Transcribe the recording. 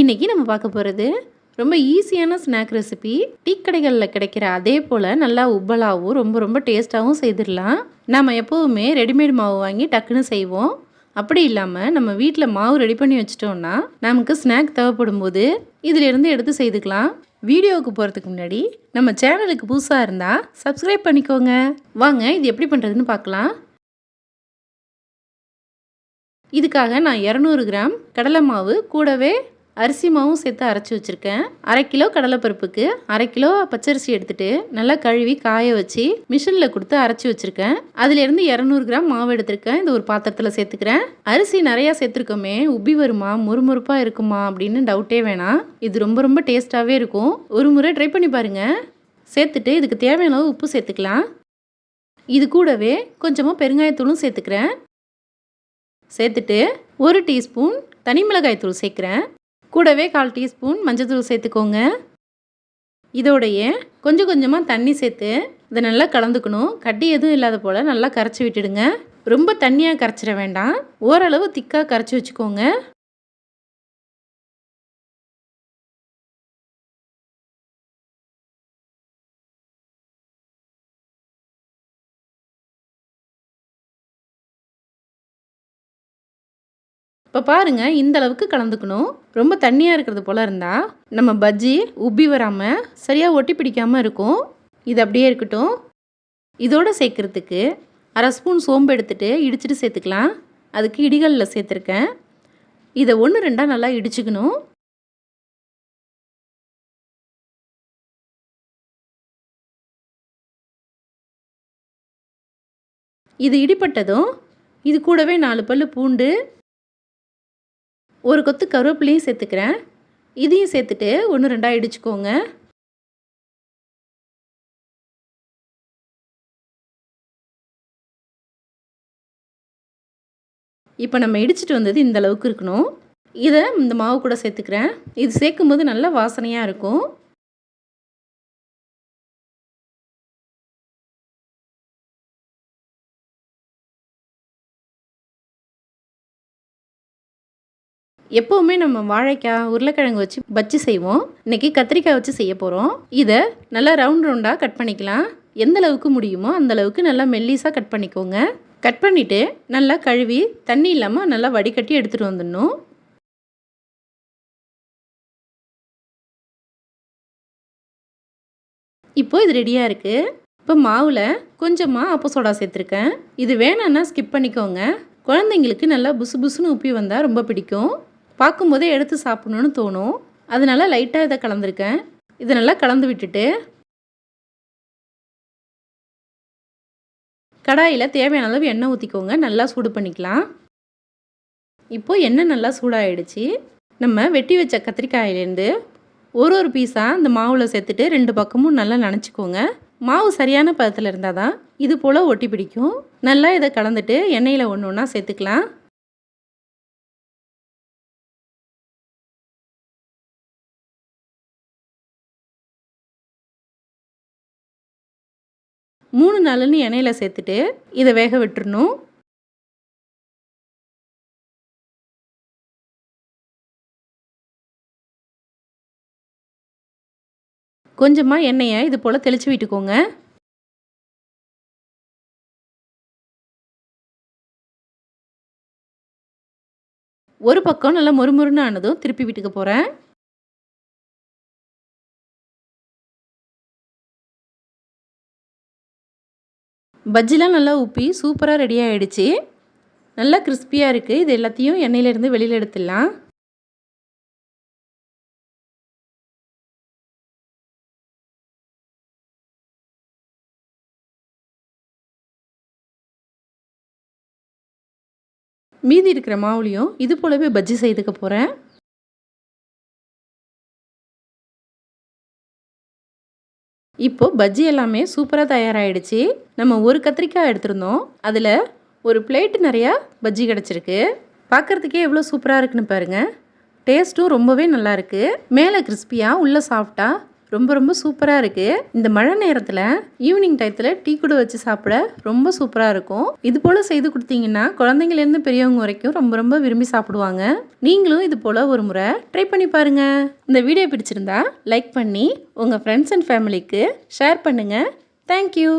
இன்றைக்கி நம்ம பார்க்க போகிறது ரொம்ப ஈஸியான ஸ்நாக் ரெசிபி டீ கடைகளில் கிடைக்கிற அதே போல் நல்லா உப்பலாகவும் ரொம்ப ரொம்ப டேஸ்ட்டாகவும் செய்திடலாம். நம்ம எப்போவுமே ரெடிமேட் மாவு வாங்கி டக்குன்னு செய்வோம். அப்படி இல்லாமல் நம்ம வீட்டில் மாவு ரெடி பண்ணி வச்சிட்டோம்னா நமக்கு ஸ்நாக் தேவைப்படும் போது இதிலிருந்து எடுத்து செய்துக்கலாம். வீடியோவுக்கு போகிறதுக்கு முன்னாடி நம்ம சேனலுக்கு புதுசாக இருந்தால் சப்ஸ்கிரைப் பண்ணிக்கோங்க. வாங்க இது எப்படி பண்ணுறதுன்னு பார்க்கலாம். இதுக்காக நான் இரநூறு கிராம் கடலை மாவு கூடவே அரிசி மாவும் சேர்த்து அரைச்சி வச்சுருக்கேன். அரை கிலோ கடலைப்பருப்புக்கு அரை கிலோ பச்சரிசி எடுத்துகிட்டு நல்லா கழுவி காய வச்சு மிஷினில் கொடுத்து அரைச்சி வச்சுருக்கேன். அதுலேருந்து இரநூறு கிராம் மாவு எடுத்திருக்கேன். இந்த ஒரு பாத்திரத்தில் சேர்த்துக்கிறேன். அரிசி நிறையா சேர்த்துருக்கோமே உப்பி வருமா முறுமுறுப்பாக இருக்குமா அப்படின்னு டவுட்டே வேணாம். இது ரொம்ப ரொம்ப டேஸ்ட்டாகவே இருக்கும். ஒரு முறை ட்ரை பண்ணி பாருங்கள் சேர்த்துட்டு இதுக்கு தேவையான அளவு உப்பு சேர்த்துக்கலாம். இது கூடவே கொஞ்சமாக பெருங்காயத்தூளும் சேர்த்துக்கிறேன். சேர்த்துட்டு ஒரு டீஸ்பூன் தனி மிளகாய் தூள் சேர்க்குறேன். கூடவே கால் டீஸ்பூன் மஞ்சள்தூள் சேர்த்துக்கோங்க. இதோடைய கொஞ்சம் கொஞ்சமாக தண்ணி சேர்த்து இதை நல்லா கலந்துக்கணும். கட்டி எதுவும் இல்லாத போல் நல்லா கரைச்சி விட்டுடுங்க. ரொம்ப தண்ணியாக கரைச்சிட வேண்டாம். ஓரளவு திக்காக கரைச்சி வச்சுக்கோங்க. இப்போ பாருங்கள் இந்த அளவுக்கு கலந்துக்கணும். ரொம்ப தண்ணியாக இருக்கிறது போல் இருந்தால் நம்ம பஜ்ஜி உப்பி வராமல் சரியாக ஒட்டி பிடிக்காமல் இருக்கும். இது அப்படியே இருக்கட்டும். இதோடு சேர்க்குறதுக்கு அரை ஸ்பூன் சோம்பு எடுத்துகிட்டு இடிச்சிட்டு சேர்த்துக்கலாம். அதுக்கு இடிகளில் சேர்த்துருக்கேன். இதை ஒன்று ரெண்டாக நல்லா இடிச்சுக்கணும். இது இடிப்பட்டதும் இது கூடவே நாலு பல் பூண்டு ஒரு கொத்து கருவேப்பிலையும் சேர்த்துக்கிறேன். இதையும் சேர்த்துட்டு ஒன்று ரெண்டாக இடிச்சுக்கோங்க. இப்போ நம்ம இடிச்சிட்டு வந்தது இந்த அளவுக்கு இருக்கணும். இதை இந்த மாவு கூட சேர்த்துக்கிறேன். இது சேர்க்கும்போது நல்லா வாசனையாக இருக்கும். எப்போவுமே நம்ம வாழைக்காய் உருளைக்கிழங்கு வச்சு பஜ்ஜி செய்வோம். இன்றைக்கி கத்திரிக்காய் வச்சு செய்ய போகிறோம் இதை நல்லா ரவுண்ட் ரவுண்டாக கட் பண்ணிக்கலாம். எந்த அளவுக்கு முடியுமோ அந்த அளவுக்கு நல்லா மெல்லிஸாக கட் பண்ணிக்கோங்க. கட் பண்ணிவிட்டு நல்லா கழுவி தண்ணி இல்லாமல் நல்லா வடிகட்டி எடுத்துகிட்டு வந்துடணும். இப்போ இது ரெடியாக இருக்குது இப்போ மாவில் கொஞ்சமாக அப்போ சோடா சேர்த்துருக்கேன். இது வேணான்னா ஸ்கிப் பண்ணிக்கோங்க. குழந்தைங்களுக்கு நல்லா புசு புசுன்னு உப்பி வந்தால் ரொம்ப பிடிக்கும். பார்க்கும்போதே எடுத்து சாப்பிட்ணுன்னு தோணும். அதனால் லைட்டாக இதை கலந்துருக்கேன். இதை நல்லா கலந்து விட்டுட்டு கடாயில் தேவையான அளவு எண்ணெய் ஊற்றிக்கோங்க நல்லா சூடு பண்ணிக்கலாம். இப்போது எண்ணெய் நல்லா சூடாகிடுச்சு நம்ம வெட்டி வச்ச கத்திரிக்காயிலேருந்து ஒரு ஒரு பீஸாக இந்த மாவில் சேர்த்துட்டு ரெண்டு பக்கமும் நல்லா நனைச்சிக்கோங்க. மாவு சரியான பதத்தில் இருந்தால் தான் இது போல் ஒட்டி பிடிக்கும். நல்லா இதை கலந்துட்டு எண்ணெயில் ஒன்று ஒன்றா சேர்த்துக்கலாம். மூணு நாளுன்னு எண்ணெயில் சேர்த்துட்டு இதை வேக விட்டுறணும். கொஞ்சமாக எண்ணெயை இது போல் தெளித்து விட்டுக்கோங்க. ஒரு பக்கம் நல்லா மொறுமொறுன்னு ஆனதும் திருப்பி வீட்டுக்கு போகிறேன் பஜ்ஜிலாம் நல்லா உப்பி சூப்பராக ரெடி ஆகிடுச்சு நல்லா கிறிஸ்பியாக இருக்குது இது எல்லாத்தையும் எண்ணெயிலேருந்து வெளியில் எடுத்துடலாம். மீதி இருக்கிற மாவுலையும் இது போலவே பஜ்ஜி செய்துக்க போகிறேன் இப்போது பஜ்ஜி எல்லாமே சூப்பராக தயாராகிடுச்சு நம்ம ஒரு கத்திரிக்காய் எடுத்திருந்தோம். அதில் ஒரு பிளேட்டு நிறையா பஜ்ஜி கிடச்சிருக்கு. பார்க்குறதுக்கே எவ்வளோ சூப்பராக இருக்குன்னு பாருங்கள் டேஸ்ட்டும் ரொம்பவே நல்லாயிருக்கு மேலே கிறிஸ்பியாக உள்ளே சாஃப்டாக ரொம்ப ரொம்ப சூப்பராக இருக்குது இந்த மழை நேரத்தில் ஈவினிங் டயத்தில் டீ கூட வச்சு சாப்பிட ரொம்ப சூப்பராக இருக்கும். இது போல் செய்து கொடுத்தீங்கன்னா குழந்தைங்கலேருந்து பெரியவங்க வரைக்கும் ரொம்ப ரொம்ப விரும்பி சாப்பிடுவாங்க. நீங்களும் இது போல் ஒரு முறை ட்ரை பண்ணி பாருங்கள் இந்த வீடியோ பிடிச்சிருந்தா லைக் பண்ணி உங்கள் ஃப்ரெண்ட்ஸ் அண்ட் ஃபேமிலிக்கு ஷேர் பண்ணுங்கள் தேங்க்யூ